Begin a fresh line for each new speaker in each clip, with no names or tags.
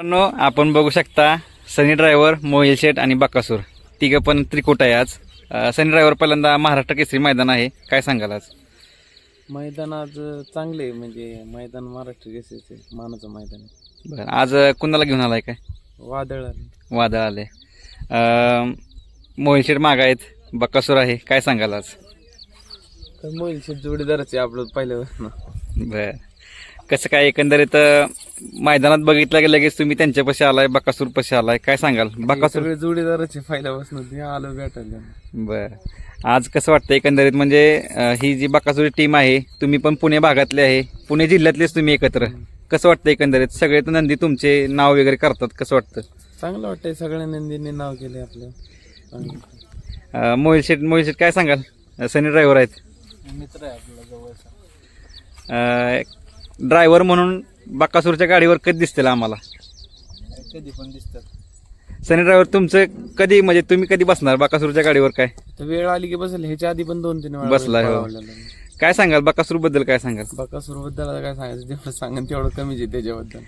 मित्रांनो आपण बघू शकता सनी ड्रायव्हर मोहिल शेठ आणि बकासूर. तिघं पण त्रिकुट आहे आज. अं, सनी ड्रायव्हर पहिल्यांदा महाराष्ट्र केसरी मैदान आहे. काय सांगाल आज?
मैदान आज चांगले म्हणजे मैदान महाराष्ट्र केसरीचे मानाचं मैदान आहे.
बरं आज कुणाला घेऊन आलाय काय?
वादळ आले
वादळ आले अं, मोहिल शेठ माग आहेत बकासूर आहे. काय सांगाल आज?
तर मोहिल शेठ जोडीदारच आहे आपलं पहिल्यापासून
बर. कसं काय एकंदरीत मैदानात बघितलं की लगेच तुम्ही त्यांच्यापाशी आलाय बकासूर पाशी आलाय? काय सांगाल? बकासूर
सगळे जोडीदारच पहिल्यापासून ते आलो भेटायला
बर. आज कसं वाटतं एकंदरीत? म्हणजे अं, ही जी बकासुरी टीम आहे तुम्ही पण पुणे भागातले आहे पुणे जिल्ह्यातलेच तुम्ही एकत्र. कसं वाटतं एकंदरीत? सगळे तर नंदी तुमचे नाव वगैरे करतात कसं वाटतं?
चांगलं वाटतंय सगळ्या नंदींनी नाव केले आपलं.
अं, मोहिल शेठ मोहिल शेठ काय सांगाल? अं, सनी ड्रायव्हर आहेत.
मित्र आहे आपला जवळचा.
ड्रायव्हर म्हणून बकासूरच्या गाडीवर कधी दिसतील आम्हाला?
कधी पण दिसतात.
सनी ड्रायव्हर तुमचं कधी म्हणजे तुम्ही कधी बसणार बकासूरच्या गाडीवर काय?
तर वेळ आली की बसेल. ह्याच्या आधी पण दोन तीन वेळा
बसलाय, हो. काय सांगाल? बकासूरबद्दल काय सांगाल?
बकासूरबद्दल आता काय सांगायचं? जेवढं सांगेन तेवढं कमीच आहे त्याच्याबद्दल.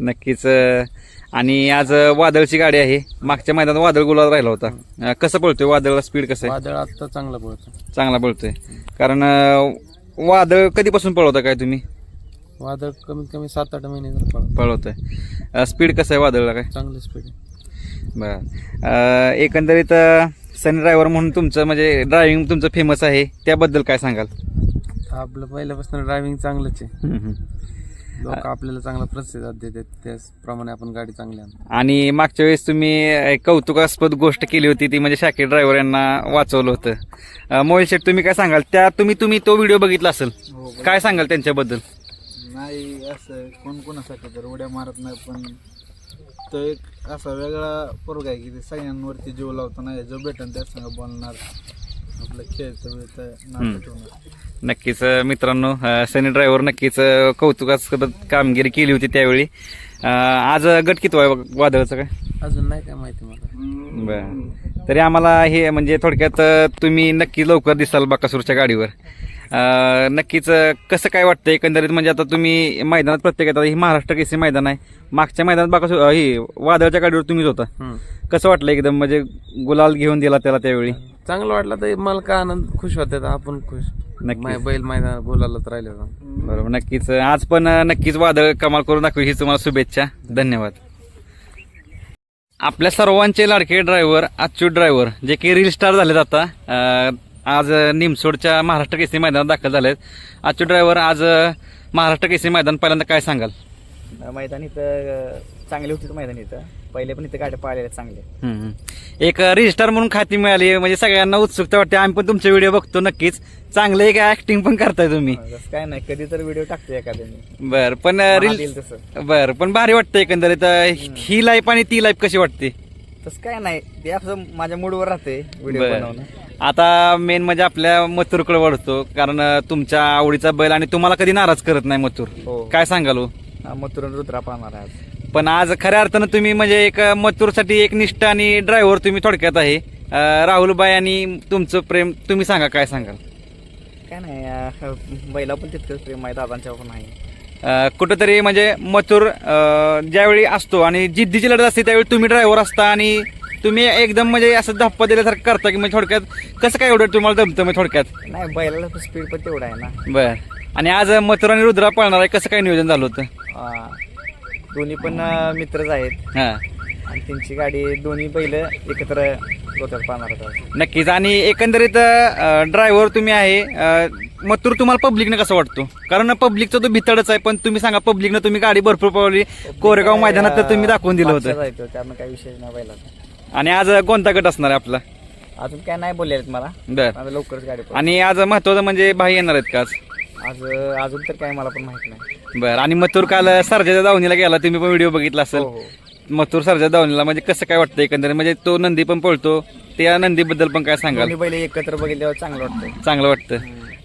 नक्कीच अं, आणि आज अं, वादळची गाडी आहे. मागच्या मैदानात वादळ गुलाल राहिला होता. अं, कसं पळतोय? वादळला स्पीड कसं आहे?
वादळ आता चांगला पळतो
चांगला पळतोय. कारण अं, वादळ कधीपासून पळवता काय तुम्ही?
वादळ कमीत कमी सात आठ महिने झालं पळतो
पळवतोय स्पीड कसं आहे वादळला काय?
चांगलं स्पीड आहे.
बरं. अं, एकंदरीत सनी ड्रायव्हर म्हणून तुमचं म्हणजे ड्रायव्हिंग तुमचं फेमस आहे त्याबद्दल काय सांगाल?
आपलं पहिल्यापासून ड्रायव्हिंग चांगलंच आहे.
हम्म, हम्म.
लोक आपल्याला चांगला प्रतिसाद देतात त्याचप्रमाणे आपण गाडी चांगली आणतो.
आणि मागच्या वेळेस तुम्ही एक कौतुकास्पद गोष्ट केली होती ती म्हणजे शाकीर ड्रायव्हर यांना वाचवलं होतं. मोहिल शेठ तुम्ही काय सांगाल? त्या तुम्ही तुम्ही तो व्हिडिओ बघितला असेल. काय सांगाल त्यांच्याबद्दल?
नाही असं कोण कोणासाठी तर उड्या मारत नाही पण तो एक असा वेगळा पोरगा आहे की ते सगळ्यांवरती जीव लावतो नाही जो भेटन त्या संग बोलणार. आपलं खेळतं बिळतं
नक्कीच अं, मित्रांनो अं, सनी ड्रायव्हर नक्कीच अं, कौतुकास्पद कामगिरी केली होती त्यावेळी. अं, आज गट किती आहे वादळचं काय?
अजून नाही काय माहिती मला.
बर. तरी आम्हाला हे म्हणजे थोडक्यात अं, तुम्ही नक्की लवकर दिसाल बाकासूरच्या गाडीवर. नक्कीच कसं काय वाटतं एकंदरीत? म्हणजे आता तुम्ही मैदानात प्रत्येक आता ही महाराष्ट्र केसरी मैदान आहे. मागच्या मैदानात अं, ही वादळच्या गाडीवर तुम्हीच होता. कसं वाटलं एकदम? म्हणजे गुलाल घेऊन दिला त्याला त्यावेळी?
चांगलं वाटलं तर मला काय आनंद? खुश होते आपण खुश.
नक्कीच.
माय बैल मैदान बोलायला तर. राहिले
बरोबर नक्कीच. आज पण नक्कीच वादळ कमाल करून दाखवी. ही तुम्हाला शुभेच्छा. धन्यवाद. आपल्या सर्वांचे लाडके ड्रायव्हर अच्युत ड्रायव्हर जे की रील स्टार झालेत आता आज निमसोडच्या महाराष्ट्र केसरी मैदानात दाखल झालेत. अच्युत ड्रायव्हर आज महाराष्ट्र केसरी मैदान पहिल्यांदा काय सांगाल?
मैदान इथं चांगले होते मैदान इथं. पहिले पण इथं गाड्या पाळलेल्या चांगले
हम्म. एक रजिस्टार म्हणून खाती मिळाली म्हणजे सगळ्यांना उत्सुकता वाटते. आम्ही पण तुमचे व्हिडिओ बघतो नक्कीच. चांगलं एक ऍक्टिंग पण करताय तुम्ही.
जसं काय नाही कधी तर व्हिडिओ टाकतो एखाद्याने.
बर पण रील
देईल तसं.
बर पण भारी वाटतं एकंदरीत. अं, ही लाईफ आणि ती लाईफ कशी वाटते?
तसं काय नाही. ते असं माझ्या मूडवर राहते व्हिडिओ
बरं.
बनवणं.
आता मेन म्हणजे आपल्या मथुरकडे वाढतो कारण अं, तुमच्या आवडीचा बैल आणि तुम्हाला कधी नाराज करत नाही मथुर?
हो.
काय सांगाल हो?
हा, मथुरा रुद्रा पाहणार आहे आज.
पण आज खऱ्या अर्थानं तुम्ही म्हणजे एक मथुरसाठी एक निष्ठ आणि ड्रायव्हर तुम्ही थोडक्यात आहे. अं, राहुलबाई आणि तुमचं प्रेम तुम्ही सांगा काय सांगाल?
काय नाही अं, बैला पण तितकंच प्रेम आहे दादांच्या पण आहे.
कुठंतरी म्हणजे मथुर ज्यावेळी असतो आणि जिद्दीची लढत असते त्यावेळी तुम्ही ड्रायव्हर असता आणि तुम्ही एकदम म्हणजे असं धप्पा दिल्यासारखं करता की म्हणजे थोडक्यात कसं काय एवढं तुम्हाला जमतं म्हणजे थोडक्यात?
नाही बैलाला स्पीड पण तेवढा आहे ना.
बर. आणि आज मथुर आणि रुद्रा पळणार आहे कसं काय नियोजन झालं होतं?
अं, दोन्ही पण अं, मित्रच आहेत.
हा.
आणि त्यांची गाडी दोन्ही बैल एकत्र पाहणार.
नक्कीच. आणि एकंदरीत ड्रायव्हर तुम्ही आहे अं, मथुर तुम्हाला पब्लिकनं कसं वाटतो? कारण पब्लिकचा तो भितडच आहे पण तुम्ही सांगा पब्लिकनं तुम्ही गाडी भरपूर पळवली. कोरेगाव मैदानात तर तुम्ही दाखवून दिलं होतं.
तो, त्यामुळे काही विषय नाही बैलाचा
आणि आज कोणता गट असणार आहे आपला?
अजून काय नाही बोलले मला.
बर.
लवकरच गाडी.
आणि आज महत्वाचं म्हणजे भाई येणार आहेत का आज?
आज अजून तर काय मला पण माहीत नाही.
बर. आणि मथुर काल सरजाच्या दावणीला गेला तुम्ही पण व्हिडिओ बघितला असेल.
हो हो.
मथुर सरजा दावणीला म्हणजे कसं काय वाटतं एकंदरीत? म्हणजे तो नंदी पण पळतो त्या नंदीबद्दल पण काय सांगाल?
दोन्ही बैल एकत्र बघितल्यावर चांगलं वाटतं
चांगलं वाटतं.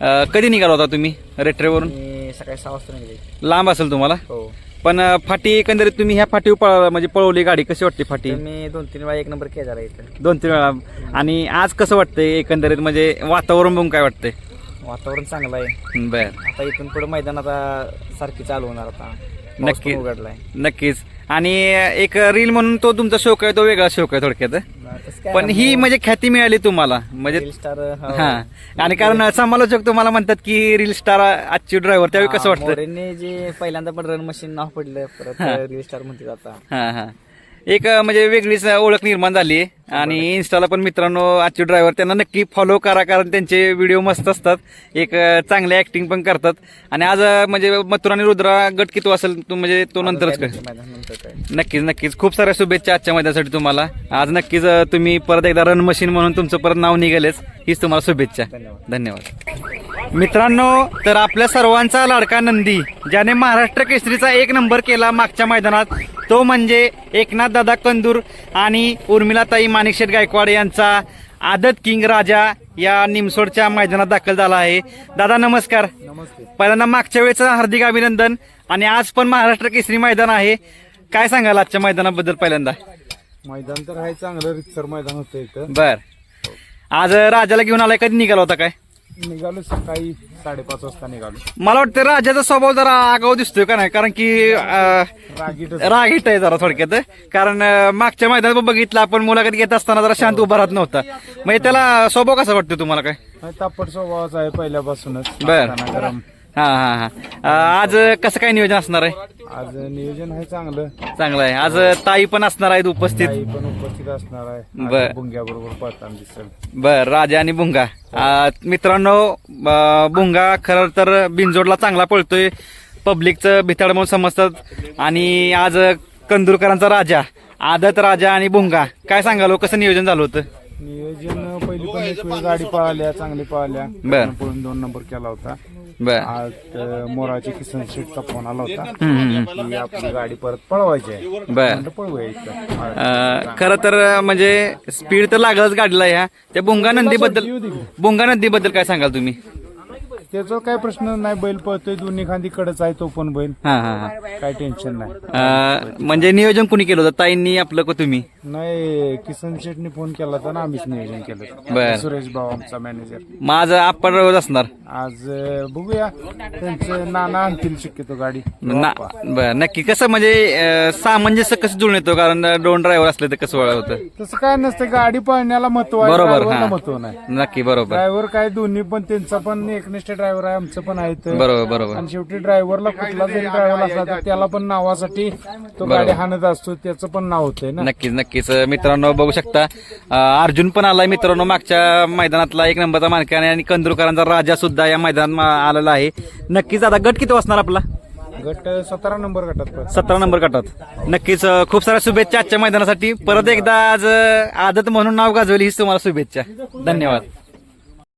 अं, कधी निघाला होता तुम्ही रेट्रेवरून?
मी सकाळी सहा वाजता निघाले
लांब असेल तुम्हाला?
हो.
पण अं, फाटी एकंदरीत तुम्ही ह्या फाटीवर पळ म्हणजे पळवली गाडी कशी वाटते फाटी?
तर मी दोन तीन वेळा एक नंबर केला इथं.
दोन तीन वेळा आणि आज कसं वाटतंय एकंदरीत म्हणजे वातावरण बघून काय वाटतंय?
वातावरण चांगलं आहे.
बर.
आता इथून पुढे मैदान आता सारखी चालू होणार आता.
नक्की.
उघडलाय.
नक्कीच. आणि एक रील म्हणून तो तुमचा शौक आहे तो वेगळा शौक आहे थोडक्यात. पण ही म्हणजे ख्याती मिळाली तुम्हाला. म्हणजे
रील स्टार
हा. आणि कारण समालोचक तुम्हाला म्हणतात की रील स्टार आजची ड्रायव्हर त्यावेळी कसं वाटतं?
जे पहिल्यांदा पण रन मशीन नाव पडलं परत रील स्टार म्हणते आता.
हा हा. एक म्हणजे वेगळीच ओळख निर्माण झाली. आणि इन्स्टाला पण मित्रांनो आजचे ड्रायव्हर त्यांना नक्की फॉलो करा कारण त्यांचे व्हिडिओ मस्त असतात. एक चांगले ऍक्टिंग पण करतात. आणि आज म्हणजे मथुर आणि रुद्रा गट किती असेल तो म्हणजे तो नंतरच काय नक्कीच नक्कीच. खूप साऱ्या शुभेच्छा आजच्या मैदानासाठी तुम्हाला. आज नक्कीच तुम्ही परत एकदा रन मशीन म्हणून तुमचं परत नाव निघालेच. हीच तुम्हाला शुभेच्छा.
धन्यवाद.
मित्रांनो तर आपल्या सर्वांचा लाडका नंदी ज्याने महाराष्ट्र केसरीचा एक नंबर केला मागच्या मैदानात तो म्हणजे एकनाथ दादा कंदूर आणि उर्मिलाताई माणिकशेठ गायकवाड यांचा आदत किंग राजा या निमसोडच्या मैदानात दाखल झाला आहे. दादा नमस्कार. पहिल्यांदा मागच्या वेळेचं हार्दिक अभिनंदन आणि आज पण महाराष्ट्र केसरी मैदान आहे. काय सांगाल आजच्या मैदानाबद्दल पहिल्यांदा?
मैदान तर आहे चांगलं रितसर मैदान होतं इथं.
बर. आज राजाला घेऊन आलाय कधी निघाला होता काय?
निघालो सकाळी साडेपाच वाजता निघालो.
मला वाटतं राजाचा स्वभाव जरा आगाऊ दिसतोय का नाही? कारण की अं,
रागीट
रागीट आहे जरा थोडक्यात. कारण अं, मागच्या मैदानात पण बघितलं आपण मुलाखत घेत असताना जरा शांत उभा राहत नव्हता. म्हणजे त्याला स्वभाव कसा वाटतो तुम्हाला काय?
तापट स्वभावाचा आहे पहिल्यापासूनच.
बर.
गरम.
हा हा हा. अं, आज कसं काय नियोजन असणार आहे?
आज नियोजन आहे चांगलं.
चांगलं आहे. आज ताई पण असणार आहेत उपस्थित.
आई पण उपस्थित असणार
बर.
आहे बुंग्या बरोबर पळताना दिसेल.
बर राजा आणि भुंगा मित्रांनो भुंगा खरं तर बिनजोडला चांगला पळतोय. पब्लिकचं भिताड म्हणून समजतात. आणि आज कंदुरकरांचा राजा आदत राजा आणि भुंगा काय सांगाल हो, कसं नियोजन झालं होतं?
नियोजन पहिली पण एक वेळ गाडी पळाल्या चांगली पळाल्या.
बर.
पळून दोन नंबर केला होता.
बर.
आज अं, मोराची किसन फोन आला होता
हम्म, हम्म.
की आपली गाडी परत पळवायची आहे.
बर.
म्हणलं पळवूया इथं.
अं, खरं तर म्हणजे स्पीड तर लागलच गाडीला ह्या त्या भुंगा नंदीबद्दल. भुंगा नंदीबद्दल काय सांगाल तुम्ही?
त्याचा काय प्रश्न नाही बैल पळतोय दोन्ही खांदी कडच आहे तो पण बैल.
हा हा हा.
काय टेन्शन नाही.
अं, म्हणजे नियोजन कुणी केलं होतं? ताईंनी आपलं का तुम्ही?
नाही किसन शेटने फोन केला होता ना आम्हीच नियोजन
बर.
केलं सुरेश भाऊ आमचा मॅनेजर
माझं आपण रोज असणार.
आज अं, बघूया. त्यांचं नाना आणतील शक्यतो गाडी.
ना बर नक्की. कसं म्हणजे अं, सामंजस्य कसं जुळून येतो? कारण दोन ड्रायव्हर असले तर कसं वळा होतं?
तसं काय नसतं गाडी पळण्याला महत्त्व आहे
बरोबर
driver ला
हा.
महत्त्व नाही.
नक्की बरोबर.
ड्रायव्हर काय दोन्ही पण त्यांचा पण एकनिष्ठ ड्रायव्हर आहे आमचं पण आहे इथं.
बरोबर बरोबर.
आणि शेवटी ड्रायव्हरला कुठला जरी ड्रायव्हर असला तर त्याला पण नावासाठी तो गाडी हाणत असतो त्याचं पण नाव होतंय ना.
नक्कीच नक्कीच. मित्रांनो बघू शकता अं, अर्जुन पण आलाय मित्रांनो मागच्या मैदानातला एक नंबरचा मानकाने आणि कंदुरकरांचा राजा सुद्धा या मैदानात मा- आलेला आहे. नक्कीच आता गट किती असणार आपला?
गट सतरा नंबर गटात पण.
सतरा नंबर गटात. नक्कीच अं, खूप साऱ्या शुभेच्छा आजच्या मैदानासाठी. परत एकदा आज अं, आदत म्हणून नाव गाजवली हीच तुम्हाला शुभेच्छा. धन्यवाद.